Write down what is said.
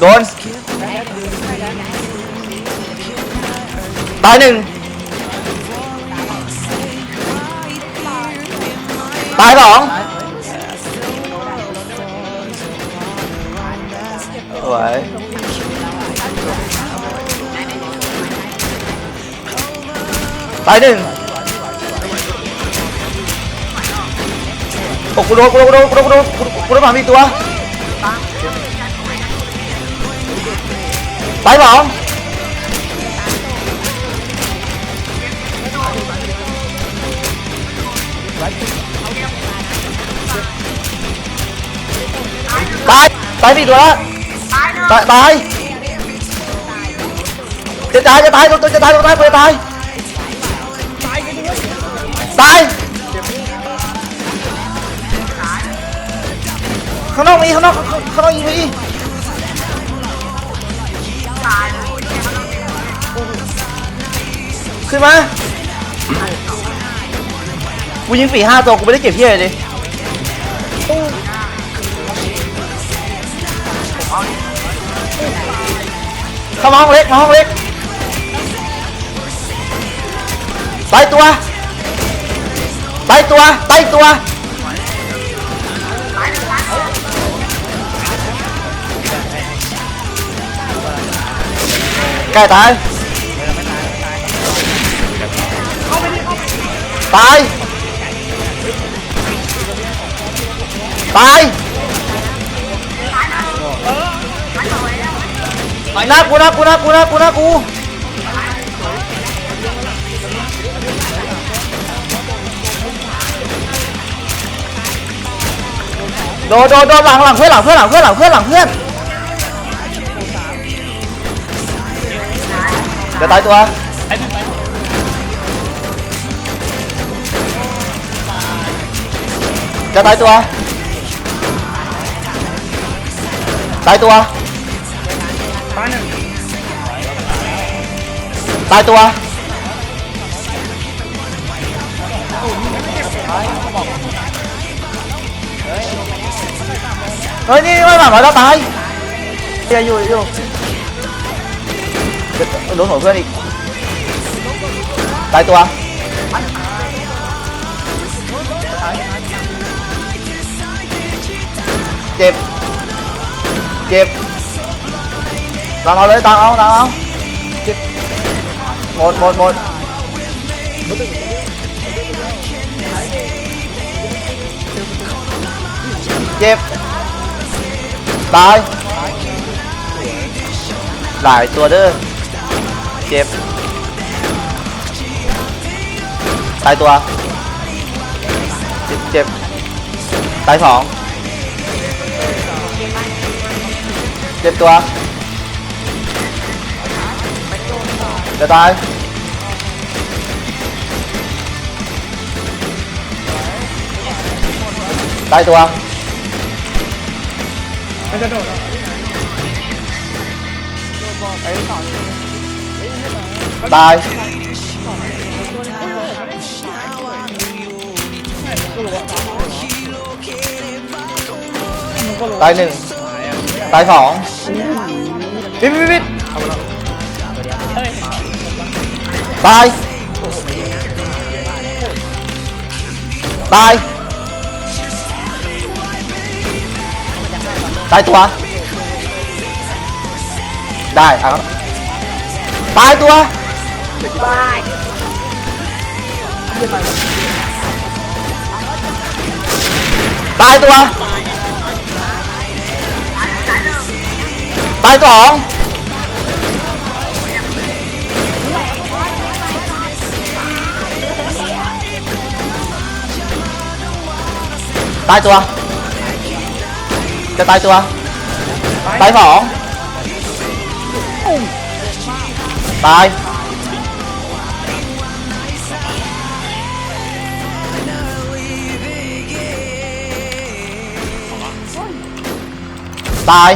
โดนตายหนึ่งตายสองสวยตายหนึ่งโอ้กู โดนกูโดนกูโดนกูโดนกูโดนกูโดนหมามีตัวตายสองตายตายสี่ตัวแล้วตายตายจะตายจะตายตัวจะตายตัวตายตัวจะตายตายข้างนอกมีข้างนอกข้างข้างนอก ยิงมีขึ้นมากูยิงฝีห้าตัวกูไม่ได้เก็บเพี้ยเลยเข้ามาห้องเล็กมาห้องเล็กไปตัวไปตัวไปตัว ใกล้ตายตายตายน้ากูน้ากูน้ากูน้ากูน้ากูโดนโดนโดนหลังหลังเพื่อนหลังเพื่อนหลังเพื่อนหลังเพื่อนหลังเพื่อน จะตายตัวจะตายตัวตายตัวตา ยตัวเฮ้ยนี่ไม่หมาหมาแล้วตายเฮียอยู่อยู่ เดี๋ยวโดนหัวเพื่อนอีกตายตัวเจ็บเจ็บตายตามเอาตามเจ็บหมดหมดหมดเจ็บตายหลายตัวเด้อเจ็บตายตัวเจ็บเจ็บตายสอง ตายตายหนึ่งตายสองปิดปิดปิดตายตายตายตัว ได้เอา ตายตัวตายตัวตายสองตายตัว จะตายตัว ตายสอง ตาย ตาย